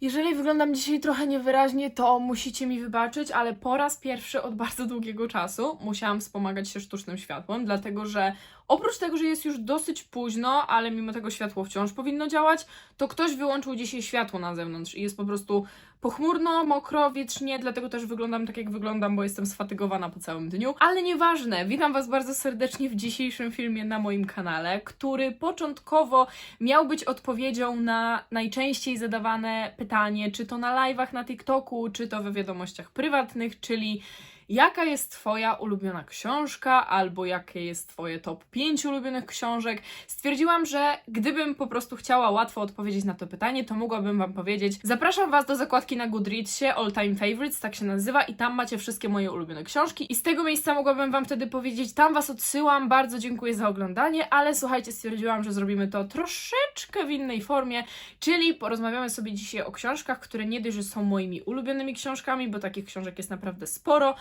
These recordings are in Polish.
Jeżeli wyglądam dzisiaj trochę niewyraźnie, to musicie mi wybaczyć, ale po raz pierwszy od bardzo długiego czasu musiałam wspomagać się sztucznym światłem, dlatego że oprócz tego, że jest już dosyć późno, ale mimo tego światło wciąż powinno działać, to ktoś wyłączył dzisiaj światło na zewnątrz i jest po prostu pochmurno, mokro, wietrznie, dlatego też wyglądam tak, jak wyglądam, bo jestem sfatygowana po całym dniu. Ale nieważne, witam Was bardzo serdecznie w dzisiejszym filmie na moim kanale, który początkowo miał być odpowiedzią na najczęściej zadawane pytanie, czy to na live'ach na TikToku, czy to we wiadomościach prywatnych, czyli jaka jest Twoja ulubiona książka, albo jakie jest Twoje top 5 ulubionych książek. Stwierdziłam, że gdybym po prostu chciała łatwo odpowiedzieć na to pytanie, to mogłabym Wam powiedzieć, zapraszam Was do zakładki na Goodreadsie, All Time Favorites, tak się nazywa, i tam macie wszystkie moje ulubione książki. I z tego miejsca mogłabym Wam wtedy powiedzieć, tam Was odsyłam, bardzo dziękuję za oglądanie, ale słuchajcie, stwierdziłam, że zrobimy to troszeczkę w innej formie, czyli porozmawiamy sobie dzisiaj o książkach, które nie dość, że są moimi ulubionymi książkami, bo takich książek jest naprawdę sporo,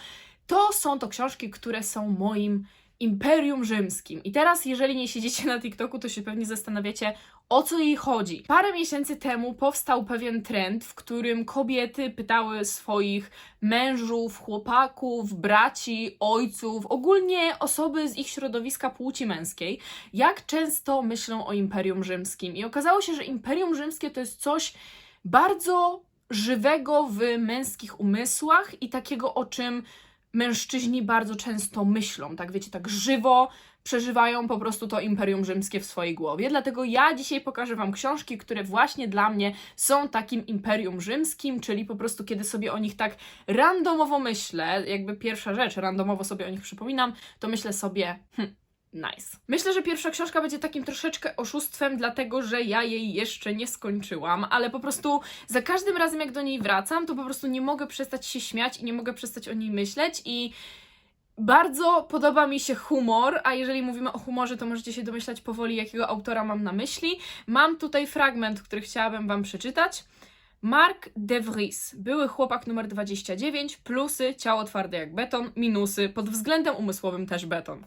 to są to książki, które są moim Imperium Rzymskim. I teraz, jeżeli nie siedzicie na TikToku, to się pewnie zastanawiacie, o co jej chodzi. Parę miesięcy temu powstał pewien trend, w którym kobiety pytały swoich mężów, chłopaków, braci, ojców, ogólnie osoby z ich środowiska płci męskiej, jak często myślą o Imperium Rzymskim. I okazało się, że Imperium Rzymskie to jest coś bardzo żywego w męskich umysłach i takiego, o czym mężczyźni bardzo często myślą, tak wiecie, tak żywo przeżywają po prostu to Imperium Rzymskie w swojej głowie. Dlatego ja dzisiaj pokażę Wam książki, które właśnie dla mnie są takim Imperium Rzymskim, czyli po prostu kiedy sobie o nich tak randomowo myślę, jakby pierwsza rzecz, randomowo sobie o nich przypominam, to myślę sobie, hm, Nice. Myślę, że pierwsza książka będzie takim troszeczkę oszustwem, dlatego że ja jej jeszcze nie skończyłam, ale po prostu za każdym razem, jak do niej wracam, to po prostu nie mogę przestać się śmiać i nie mogę przestać o niej myśleć i. Bardzo podoba mi się humor, a jeżeli mówimy o humorze, to możecie się domyślać powoli, jakiego autora mam na myśli. Mam tutaj fragment, który chciałabym Wam przeczytać. Mark De Vries, były chłopak numer 29, plusy, ciało twarde jak beton, minusy, pod względem umysłowym też beton.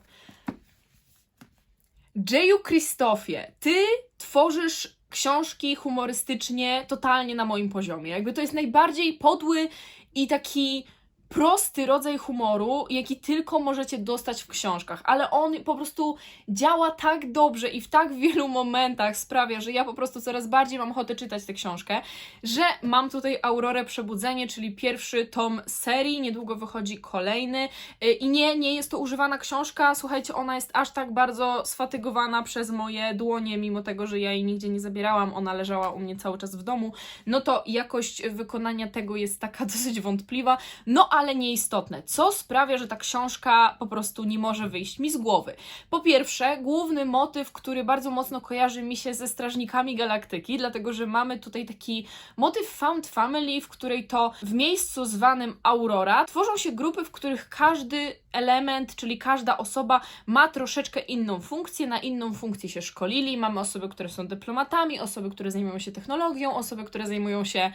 Jayu Krzysztofie, ty tworzysz książki humorystycznie totalnie na moim poziomie. Jakby to jest najbardziej podły i taki prosty rodzaj humoru, jaki tylko możecie dostać w książkach, ale on po prostu działa tak dobrze i w tak wielu momentach sprawia, że ja po prostu coraz bardziej mam ochotę czytać tę książkę, że mam tutaj Aurorę Przebudzenie, czyli pierwszy tom serii, niedługo wychodzi kolejny. Y, i nie, nie jest to używana książka, słuchajcie, ona jest aż tak bardzo sfatygowana przez moje dłonie, mimo tego, że ja jej nigdzie nie zabierałam, ona leżała u mnie cały czas w domu, no to jakość wykonania tego jest taka dosyć wątpliwa, no ale nieistotne. Co sprawia, że ta książka po prostu nie może wyjść mi z głowy? Po pierwsze, główny motyw, który bardzo mocno kojarzy mi się ze Strażnikami Galaktyki, dlatego że mamy tutaj taki motyw Found Family, w której to w miejscu zwanym Aurora tworzą się grupy, w których każdy element, czyli każda osoba ma troszeczkę inną funkcję, na inną funkcję się szkolili. Mamy osoby, które są dyplomatami, osoby, które zajmują się technologią, osoby, które zajmują się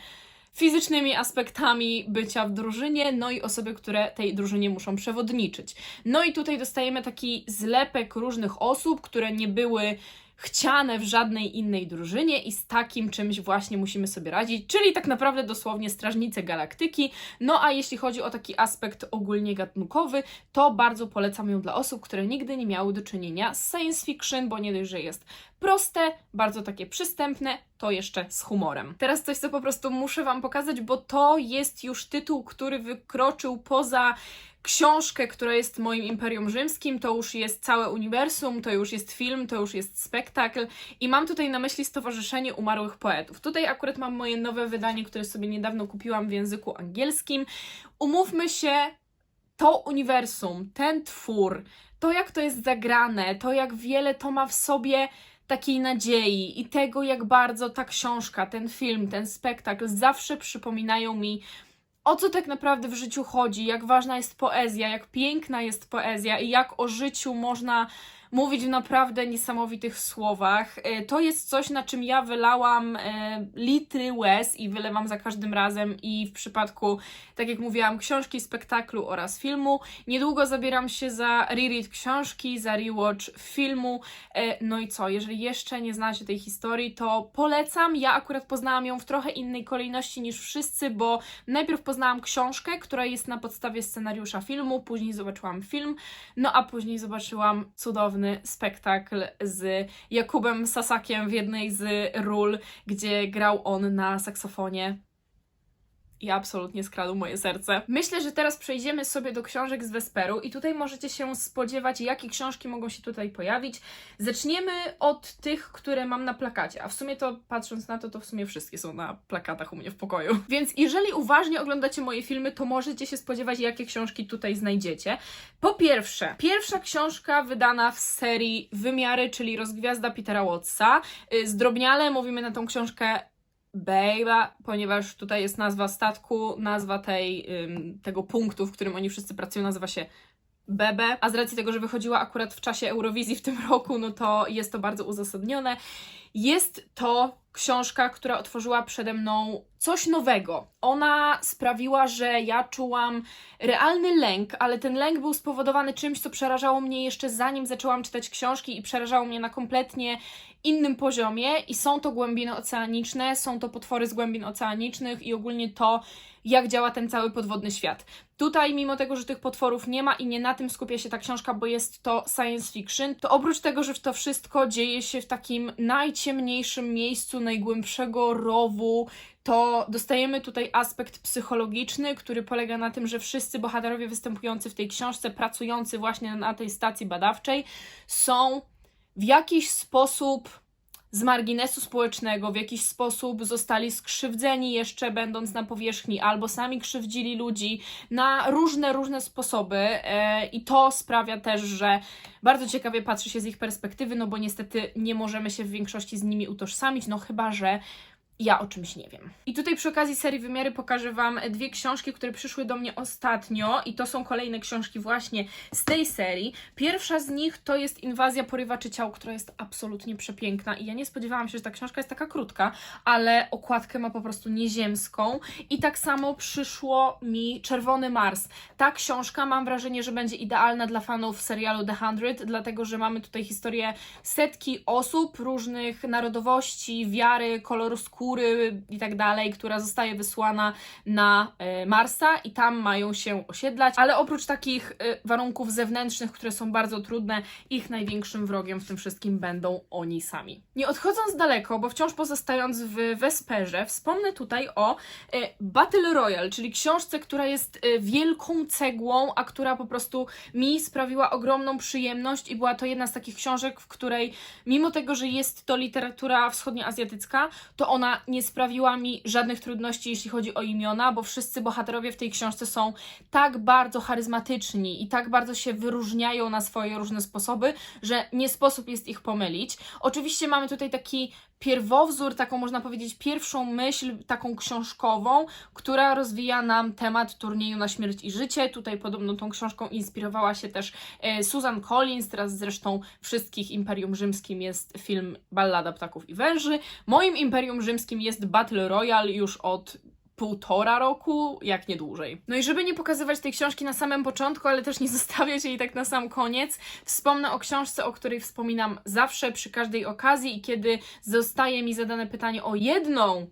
fizycznymi aspektami bycia w drużynie, no i osoby, które tej drużynie muszą przewodniczyć. No i tutaj dostajemy taki zlepek różnych osób, które nie były chciane w żadnej innej drużynie i z takim czymś właśnie musimy sobie radzić, czyli tak naprawdę dosłownie strażnice galaktyki. No a jeśli chodzi o taki aspekt ogólnie gatunkowy, to bardzo polecam ją dla osób, które nigdy nie miały do czynienia z science fiction, bo nie dość, że jest proste, bardzo takie przystępne, to jeszcze z humorem. Teraz coś, co po prostu muszę Wam pokazać, bo to jest już tytuł, który wykroczył poza książkę, która jest moim Imperium Rzymskim, to już jest całe uniwersum, to już jest film, to już jest spektakl i mam tutaj na myśli Stowarzyszenie Umarłych Poetów. Tutaj akurat mam moje nowe wydanie, które sobie niedawno kupiłam w języku angielskim. Umówmy się, to uniwersum, ten twór, to jak to jest zagrane, to jak wiele to ma w sobie takiej nadziei i tego, jak bardzo ta książka, ten film, ten spektakl zawsze przypominają mi o co tak naprawdę w życiu chodzi, jak ważna jest poezja, jak piękna jest poezja i jak o życiu można mówić w naprawdę niesamowitych słowach. E, To jest coś, na czym ja wylałam e, litry łez i wylewam za każdym razem i w przypadku, tak jak mówiłam, książki, spektaklu oraz filmu. Niedługo zabieram się za reread książki, za rewatch filmu. E, No i co, jeżeli jeszcze nie znacie tej historii, to polecam. Ja akurat poznałam ją w trochę innej kolejności niż wszyscy, bo najpierw poznałam książkę, która jest na podstawie scenariusza filmu, później zobaczyłam film, no a później zobaczyłam cudowny spektakl z Jakubem Sasakiem w jednej z ról, gdzie grał on na saksofonie i absolutnie skradł moje serce. Myślę, że teraz przejdziemy sobie do książek z Wesperu i tutaj możecie się spodziewać, jakie książki mogą się tutaj pojawić. Zaczniemy od tych, które mam na plakacie, a w sumie to patrząc na to, to w sumie wszystkie są na plakatach u mnie w pokoju. Więc jeżeli uważnie oglądacie moje filmy, to możecie się spodziewać, jakie książki tutaj znajdziecie. Po pierwsze, pierwsza książka wydana w serii Wymiary, czyli Rozgwiazda Petera Wattsa. Y, Zdrobniale mówimy na tą książkę Bejba, ponieważ tutaj jest nazwa statku, nazwa tej, tego punktu, w którym oni wszyscy pracują, nazywa się Bebe, a z racji tego, że wychodziła akurat w czasie Eurowizji w tym roku, no to jest to bardzo uzasadnione. Jest to książka, która otworzyła przede mną coś nowego. Ona sprawiła, że ja czułam realny lęk, ale ten lęk był spowodowany czymś, co przerażało mnie jeszcze zanim zaczęłam czytać książki i przerażało mnie na kompletnie innym poziomie i są to głębiny oceaniczne, są to potwory z głębin oceanicznych i ogólnie to, jak działa ten cały podwodny świat. Tutaj, mimo tego, że tych potworów nie ma i nie na tym skupia się ta książka, bo jest to science fiction, to oprócz tego, że to wszystko dzieje się w takim najciemniejszym miejscu, najgłębszego rowu, to dostajemy tutaj aspekt psychologiczny, który polega na tym, że wszyscy bohaterowie występujący w tej książce, pracujący właśnie na tej stacji badawczej, są w jakiś sposób z marginesu społecznego, w jakiś sposób zostali skrzywdzeni jeszcze będąc na powierzchni, albo sami krzywdzili ludzi na różne, różne sposoby e, i to sprawia też, że bardzo ciekawie patrzy się z ich perspektywy, no bo niestety nie możemy się w większości z nimi utożsamić, no chyba, że ja o czymś nie wiem. I tutaj przy okazji serii Wymiary pokażę Wam dwie książki, które przyszły do mnie ostatnio i to są kolejne książki właśnie z tej serii. Pierwsza z nich to jest Inwazja Porywaczy Ciał, która jest absolutnie przepiękna i ja nie spodziewałam się, że ta książka jest taka krótka, ale okładkę ma po prostu nieziemską i tak samo przyszło mi Czerwony Mars. Ta książka mam wrażenie, że będzie idealna dla fanów serialu The Hundred, dlatego że mamy tutaj historię setki osób różnych narodowości, wiary, koloru skóry i tak dalej, która zostaje wysłana na e, Marsa i tam mają się osiedlać, ale oprócz takich e, warunków zewnętrznych, które są bardzo trudne, ich największym wrogiem w tym wszystkim będą oni sami. Nie odchodząc daleko, bo wciąż pozostając w Vesperze, wspomnę tutaj o e, Battle Royale, czyli książce, która jest wielką cegłą, a która po prostu mi sprawiła ogromną przyjemność i była to jedna z takich książek, w której mimo tego, że jest to literatura wschodnioazjatycka, to ona nie sprawiła mi żadnych trudności, jeśli chodzi o imiona, bo wszyscy bohaterowie w tej książce są tak bardzo charyzmatyczni i tak bardzo się wyróżniają na swoje różne sposoby, że nie sposób jest ich pomylić. Oczywiście mamy tutaj taki pierwowzór, taką można powiedzieć pierwszą myśl, taką książkową, która rozwija nam temat turnieju na śmierć i życie. Tutaj podobno tą książką inspirowała się też e, Susan Collins, teraz zresztą wszystkich Imperium Rzymskim jest film Ballada Ptaków i Węży. Moim Imperium Rzymskim jest Battle Royale już od półtora roku, jak nie dłużej. No i żeby nie pokazywać tej książki na samym początku, ale też nie zostawiać jej tak na sam koniec, wspomnę o książce, o której wspominam zawsze przy każdej okazji i kiedy zostaje mi zadane pytanie o jedną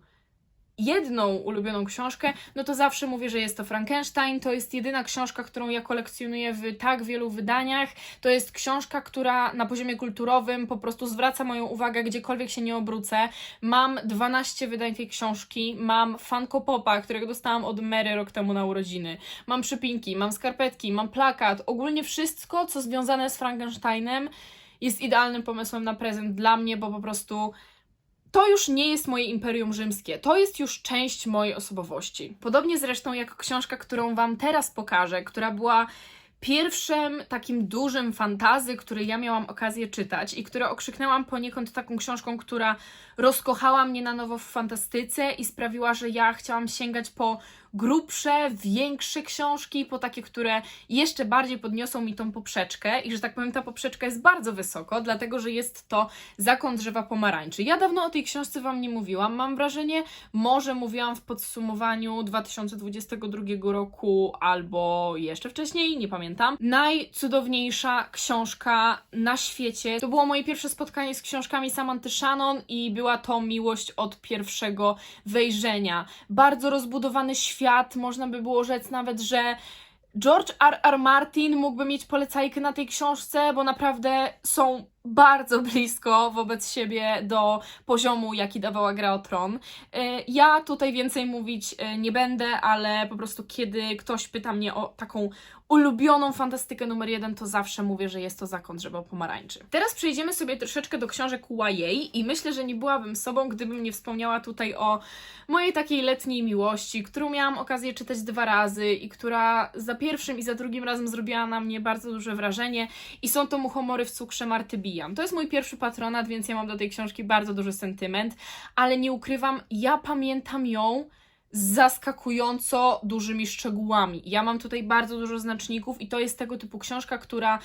jedną ulubioną książkę, no to zawsze mówię, że jest to Frankenstein. To jest jedyna książka, którą ja kolekcjonuję w tak wielu wydaniach. To jest książka, która na poziomie kulturowym po prostu zwraca moją uwagę, gdziekolwiek się nie obrócę. Mam 12 wydań tej książki, mam Funko Popa, którego dostałam od Mary rok temu na urodziny. Mam przypinki, mam skarpetki, mam plakat. Ogólnie wszystko, co związane z Frankensteinem jest idealnym pomysłem na prezent dla mnie, bo po prostu to już nie jest moje imperium rzymskie, to jest już część mojej osobowości. Podobnie zresztą jak książka, którą Wam teraz pokażę, która była pierwszym takim dużym fantazy, który ja miałam okazję czytać i które okrzyknęłam poniekąd taką książką, która rozkochała mnie na nowo w fantastyce i sprawiła, że ja chciałam sięgać po grubsze, większe książki, po takie, które jeszcze bardziej podniosą mi tą poprzeczkę i że tak powiem, ta poprzeczka jest bardzo wysoko, dlatego że jest to Zakon drzewa pomarańczy. Ja dawno o tej książce Wam nie mówiłam, mam wrażenie, może mówiłam w podsumowaniu 2022 roku albo jeszcze wcześniej, nie pamiętam. Najcudowniejsza książka na świecie. To było moje pierwsze spotkanie z książkami Samanty Shannon i była to miłość od pierwszego wejrzenia. Bardzo rozbudowany świat, można by było rzec nawet, że George R. R. Martin mógłby mieć polecajkę na tej książce, bo naprawdę są bardzo blisko wobec siebie do poziomu, jaki dawała Gra o Tron. E, Ja tutaj więcej mówić e, nie będę, ale po prostu kiedy ktoś pyta mnie o taką ulubioną fantastykę numer jeden, to zawsze mówię, że jest to Zakon Drzewa Pomarańczy. Teraz przejdziemy sobie troszeczkę do książek YA i myślę, że nie byłabym sobą, gdybym nie wspomniała tutaj o mojej takiej letniej miłości, którą miałam okazję czytać dwa razy i która za pierwszym i za drugim razem zrobiła na mnie bardzo duże wrażenie i są to Muchomory w cukrze Marty Bijam. To jest mój pierwszy patronat, więc ja mam do tej książki bardzo duży sentyment, ale nie ukrywam, ja pamiętam ją z zaskakująco dużymi szczegółami. Ja mam tutaj bardzo dużo znaczników i to jest tego typu książka, która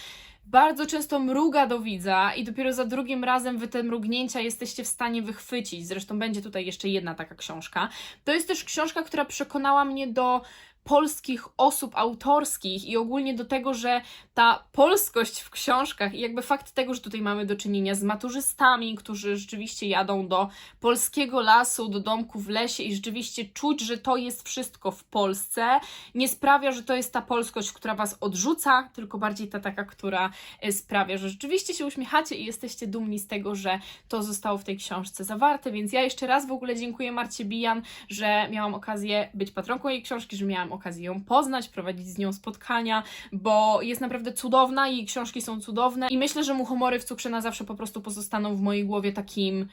bardzo często mruga do widza i dopiero za drugim razem wy te mrugnięcia jesteście w stanie wychwycić. Zresztą będzie tutaj jeszcze jedna taka książka. To jest też książka, która przekonała mnie do polskich osób autorskich i ogólnie do tego, że ta polskość w książkach i jakby fakt tego, że tutaj mamy do czynienia z maturzystami, którzy rzeczywiście jadą do polskiego lasu, do domku w lesie i rzeczywiście czuć, że to jest wszystko w Polsce, nie sprawia, że to jest ta polskość, która was odrzuca, tylko bardziej ta taka, która e, sprawia, że rzeczywiście się uśmiechacie i jesteście dumni z tego, że to zostało w tej książce zawarte, więc ja jeszcze raz w ogóle dziękuję Marcie Bijan, że miałam okazję być patronką jej książki, że miałam okazję ją poznać, prowadzić z nią spotkania, bo jest naprawdę cudowna, jej książki są cudowne i myślę, że mu humory w cukrze na zawsze po prostu pozostaną w mojej głowie takim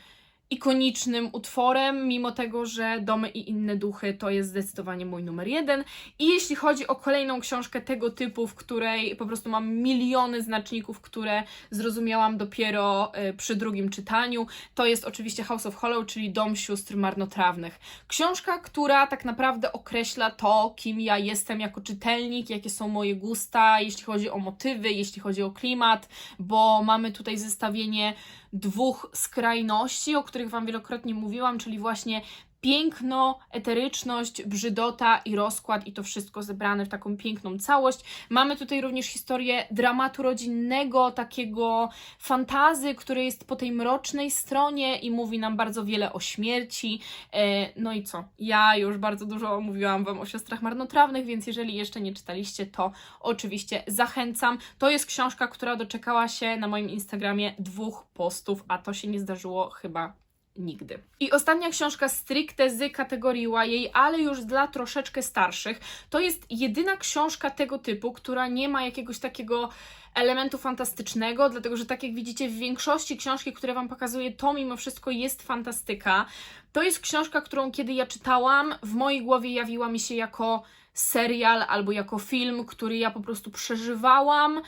ikonicznym utworem, mimo tego, że Domy i inne duchy to jest zdecydowanie mój numer jeden. I jeśli chodzi o kolejną książkę tego typu, w której po prostu mam miliony znaczników, które zrozumiałam dopiero y, przy drugim czytaniu, to jest oczywiście House of Hollow, czyli Dom Sióstr Marnotrawnych. Książka, która tak naprawdę określa to, kim ja jestem jako czytelnik, jakie są moje gusta, jeśli chodzi o motywy, jeśli chodzi o klimat, bo mamy tutaj zestawienie dwóch skrajności, o których Wam wielokrotnie mówiłam, czyli właśnie piękno, eteryczność, brzydota i rozkład i to wszystko zebrane w taką piękną całość. Mamy tutaj również historię dramatu rodzinnego, takiego fantazy, które jest po tej mrocznej stronie i mówi nam bardzo wiele o śmierci. E, No i co? Ja już bardzo dużo mówiłam Wam o siostrach marnotrawnych, więc jeżeli jeszcze nie czytaliście, to oczywiście zachęcam. To jest książka, która doczekała się na moim Instagramie dwóch postów, a to się nie zdarzyło chyba nigdy. I ostatnia książka stricte z kategorii YA, ale już dla troszeczkę starszych. To jest jedyna książka tego typu, która nie ma jakiegoś takiego elementu fantastycznego, dlatego że tak jak widzicie w większości książki, które Wam pokazuję, to mimo wszystko jest fantastyka. To jest książka, którą kiedy ja czytałam, w mojej głowie jawiła mi się jako serial albo jako film, który ja po prostu przeżywałam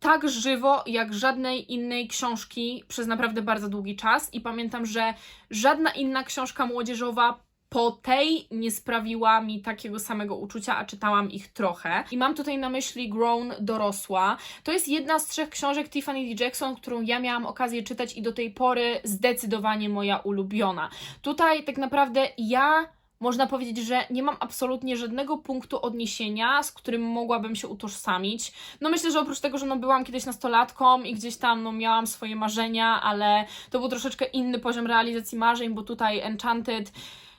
tak żywo jak żadnej innej książki przez naprawdę bardzo długi czas i pamiętam, że żadna inna książka młodzieżowa po tej nie sprawiła mi takiego samego uczucia, a czytałam ich trochę. I mam tutaj na myśli Grown Dorosła. To jest jedna z trzech książek Tiffany D. Jackson, którą ja miałam okazję czytać i do tej pory zdecydowanie moja ulubiona. Tutaj tak naprawdę ja można powiedzieć, że nie mam absolutnie żadnego punktu odniesienia, z którym mogłabym się utożsamić. No myślę, że oprócz tego, że no byłam kiedyś nastolatką i gdzieś tam no miałam swoje marzenia, ale to był troszeczkę inny poziom realizacji marzeń, bo tutaj Enchanted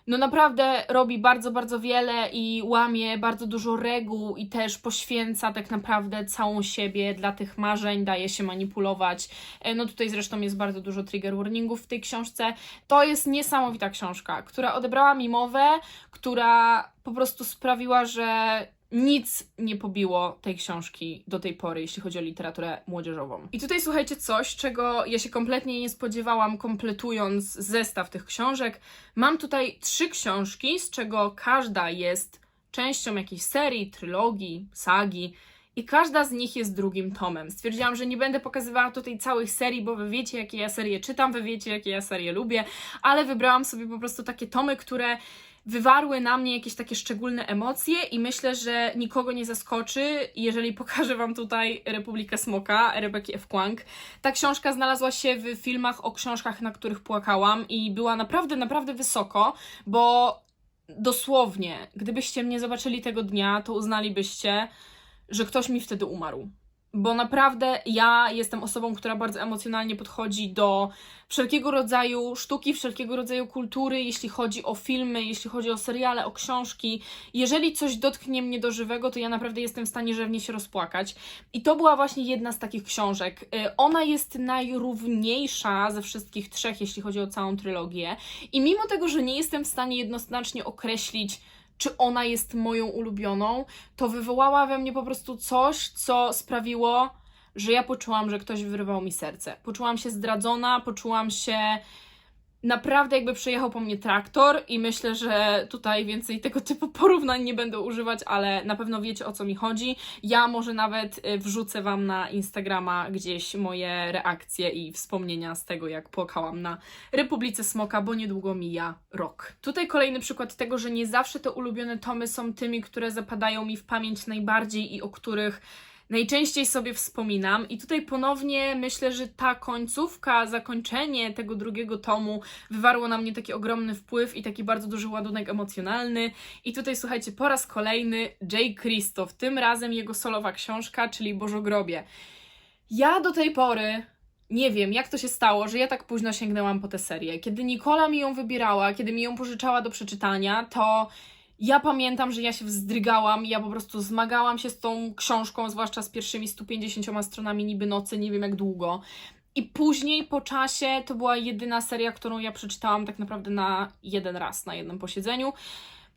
no naprawdę robi bardzo, bardzo wiele i łamie bardzo dużo reguł i też poświęca tak naprawdę całą siebie dla tych marzeń, daje się manipulować. E, No tutaj zresztą jest bardzo dużo trigger warningów w tej książce. To jest niesamowita książka, która odebrała mi mowę, która po prostu sprawiła, że nic nie pobiło tej książki do tej pory, jeśli chodzi o literaturę młodzieżową. I tutaj słuchajcie coś, czego ja się kompletnie nie spodziewałam, kompletując zestaw tych książek. Mam tutaj trzy książki, z czego każda jest częścią jakiejś serii, trylogii, sagi. I każda z nich jest drugim tomem. Stwierdziłam, że nie będę pokazywała tutaj całych serii, bo wy wiecie, jakie ja serie czytam, wy wiecie, jakie ja serie lubię, ale wybrałam sobie po prostu takie tomy, które wywarły na mnie jakieś takie szczególne emocje i myślę, że nikogo nie zaskoczy, jeżeli pokażę Wam tutaj Republikę Smoka, Rebeki F. Kwang. Ta książka znalazła się w filmach o książkach, na których płakałam i była naprawdę, naprawdę wysoko, bo dosłownie, gdybyście mnie zobaczyli tego dnia, to uznalibyście, że ktoś mi wtedy umarł. Bo naprawdę ja jestem osobą, która bardzo emocjonalnie podchodzi do wszelkiego rodzaju sztuki, wszelkiego rodzaju kultury, jeśli chodzi o filmy, jeśli chodzi o seriale, o książki. Jeżeli coś dotknie mnie do żywego, to ja naprawdę jestem w stanie rzewnie się rozpłakać. I to była właśnie jedna z takich książek. Y, Ona jest najrówniejsza ze wszystkich trzech, jeśli chodzi o całą trylogię. I mimo tego, że nie jestem w stanie jednoznacznie określić, czy ona jest moją ulubioną, to wywołała we mnie po prostu coś, co sprawiło, że ja poczułam, że ktoś wyrwał mi serce. Poczułam się zdradzona, poczułam się naprawdę jakby przejechał po mnie traktor i myślę, że tutaj więcej tego typu porównań nie będę używać, ale na pewno wiecie o co mi chodzi. Ja może nawet y, wrzucę Wam na Instagrama gdzieś moje reakcje i wspomnienia z tego, jak płakałam na Republice Smoka, bo niedługo mija rok. Tutaj kolejny przykład tego, że nie zawsze te ulubione tomy są tymi, które zapadają mi w pamięć najbardziej i o których najczęściej sobie wspominam. I tutaj ponownie myślę, że ta końcówka, zakończenie tego drugiego tomu wywarło na mnie taki ogromny wpływ i taki bardzo duży ładunek emocjonalny. I tutaj słuchajcie, po raz kolejny Jay Christoph, tym razem jego solowa książka, czyli Bożogrobie. Ja do tej pory nie wiem, jak to się stało, że ja tak późno sięgnęłam po tę serię. Kiedy Nikola mi ją wybierała, kiedy mi ją pożyczała do przeczytania, to ja pamiętam, że ja się wzdrygałam, ja po prostu zmagałam się z tą książką, zwłaszcza z pierwszymi 150 stronami niby nocy, nie wiem jak długo. I później po czasie to była jedyna seria, którą ja przeczytałam tak naprawdę na jeden raz, na jednym posiedzeniu.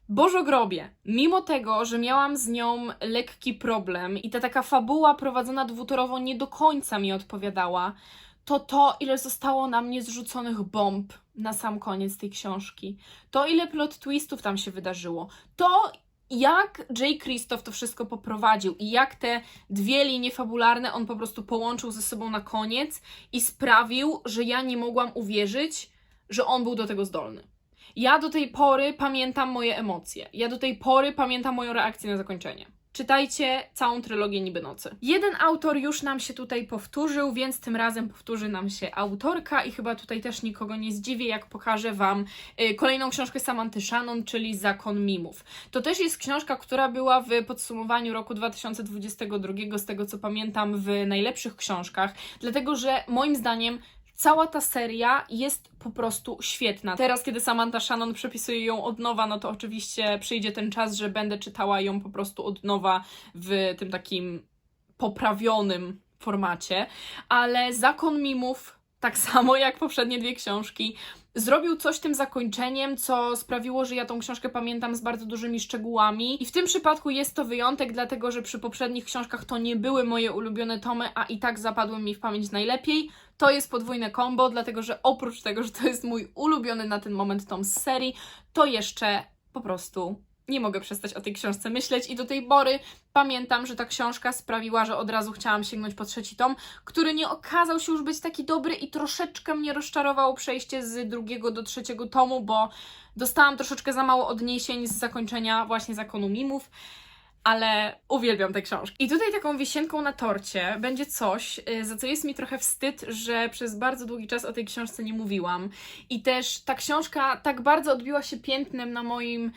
Bożogrobie, mimo tego, że miałam z nią lekki problem i ta taka fabuła prowadzona dwutorowo nie do końca mi odpowiadała, to to, ile zostało na mnie zrzuconych bomb na sam koniec tej książki, to ile plot twistów tam się wydarzyło, to jak Jay Christoph to wszystko poprowadził i jak te dwie linie fabularne on po prostu połączył ze sobą na koniec i sprawił, że ja nie mogłam uwierzyć, że on był do tego zdolny. Ja do tej pory pamiętam moje emocje. Ja do tej pory pamiętam moją reakcję na zakończenie. Czytajcie całą trylogię Niby Nocy. Jeden autor już nam się tutaj powtórzył, więc tym razem powtórzy nam się autorka i chyba tutaj też nikogo nie zdziwię, jak pokażę Wam y, kolejną książkę Samanty Shannon, czyli Zakon Mimów. To też jest książka, która była w podsumowaniu roku 2022, z tego co pamiętam, w najlepszych książkach, dlatego że moim zdaniem Cała ta seria jest po prostu świetna. Teraz, kiedy Samantha Shannon przepisuje ją od nowa, no to oczywiście przyjdzie ten czas, że będę czytała ją po prostu od nowa w tym takim poprawionym formacie, ale Zakon Mimów, tak samo jak poprzednie dwie książki, zrobił coś tym zakończeniem, co sprawiło, że ja tą książkę pamiętam z bardzo dużymi szczegółami. I w tym przypadku jest to wyjątek, dlatego że przy poprzednich książkach to nie były moje ulubione tomy, a i tak zapadły mi w pamięć najlepiej. To jest podwójne combo, dlatego że oprócz tego, że to jest mój ulubiony na ten moment tom z serii, to jeszcze po prostu nie mogę przestać o tej książce myśleć i do tej pory pamiętam, że ta książka sprawiła, że od razu chciałam sięgnąć po trzeci tom, który nie okazał się już być taki dobry i troszeczkę mnie rozczarowało przejście z drugiego do trzeciego tomu, bo dostałam troszeczkę za mało odniesień z zakończenia właśnie Zakonu Mimów ale uwielbiam tę książkę. I tutaj taką wisienką na torcie będzie coś, y, za co jest mi trochę wstyd, że przez bardzo długi czas o tej książce nie mówiłam. I też ta książka tak bardzo odbiła się piętnem na moim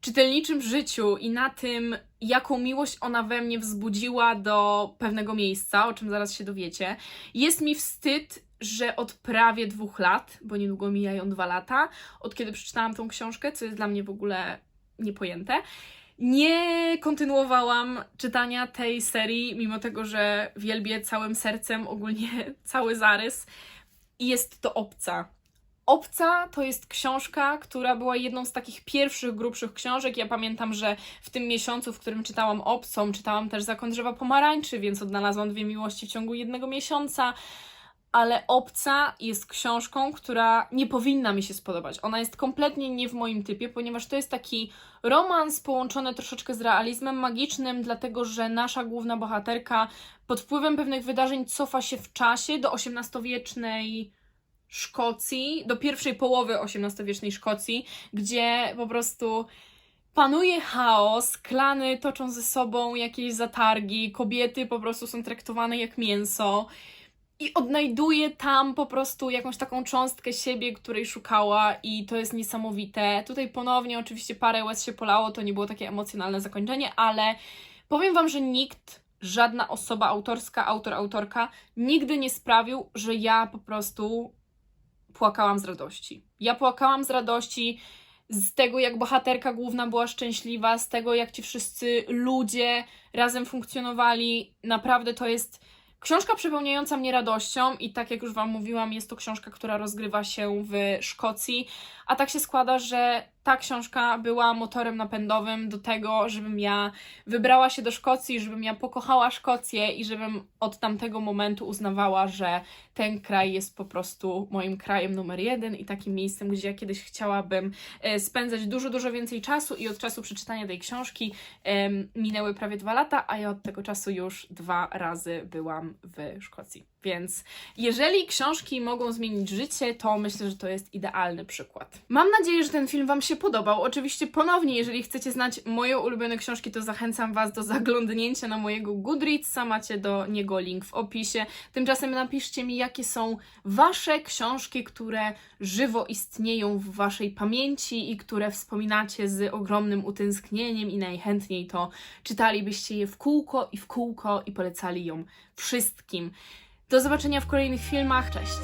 czytelniczym życiu i na tym, jaką miłość ona we mnie wzbudziła do pewnego miejsca, o czym zaraz się dowiecie. Jest mi wstyd, że od prawie dwóch lat, bo niedługo mijają dwa lata, od kiedy przeczytałam tą książkę, co jest dla mnie w ogóle niepojęte, nie kontynuowałam czytania tej serii, mimo tego, że wielbię całym sercem ogólnie cały zarys. I jest to obca. Obca to jest książka, która była jedną z takich pierwszych, grubszych książek. Ja pamiętam, że w tym miesiącu, w którym czytałam Obcą, czytałam też Zakon Drzewa Pomarańczy, więc odnalazłam dwie miłości w ciągu jednego miesiąca. Ale Obca jest książką, która nie powinna mi się spodobać. Ona jest kompletnie nie w moim typie, ponieważ to jest taki romans połączony troszeczkę z realizmem magicznym, dlatego że nasza główna bohaterka pod wpływem pewnych wydarzeń cofa się w czasie do XVIII-wiecznej Szkocji, do pierwszej połowy XVIII-wiecznej Szkocji, gdzie po prostu panuje chaos, klany toczą ze sobą jakieś zatargi, kobiety po prostu są traktowane jak mięso. I odnajduje tam po prostu jakąś taką cząstkę siebie, której szukała, i to jest niesamowite. Tutaj ponownie, oczywiście, parę łez się polało, to nie było takie emocjonalne zakończenie, ale powiem Wam, że nikt, żadna osoba autorska, autor, autorka, nigdy nie sprawił, że ja po prostu płakałam z radości. Ja płakałam z radości z tego, jak bohaterka główna była szczęśliwa, z tego, jak ci wszyscy ludzie razem funkcjonowali. Naprawdę to jest książka przepełniająca mnie radością i tak jak już Wam mówiłam, jest to książka, która rozgrywa się w Szkocji, a tak się składa, że ta książka była motorem napędowym do tego, żebym ja wybrała się do Szkocji, żebym ja pokochała Szkocję i żebym od tamtego momentu uznawała, że ten kraj jest po prostu moim krajem numer jeden i takim miejscem, gdzie ja kiedyś chciałabym e, spędzać dużo, dużo więcej czasu i od czasu przeczytania tej książki minęły prawie dwa lata, a ja od tego czasu już dwa razy byłam w Szkocji. Więc jeżeli książki mogą zmienić życie, to myślę, że to jest idealny przykład. Mam nadzieję, że ten film Wam się podobał. Oczywiście ponownie, jeżeli chcecie znać moje ulubione książki, to zachęcam Was do zaglądnięcia na mojego Goodreadsa. Macie do niego link w opisie. Tymczasem napiszcie mi, jakie są Wasze książki, które żywo istnieją w Waszej pamięci i które wspominacie z ogromnym utęsknieniem i najchętniej to czytalibyście je w kółko i w kółko i polecali ją wszystkim. Do zobaczenia w kolejnych filmach. Cześć!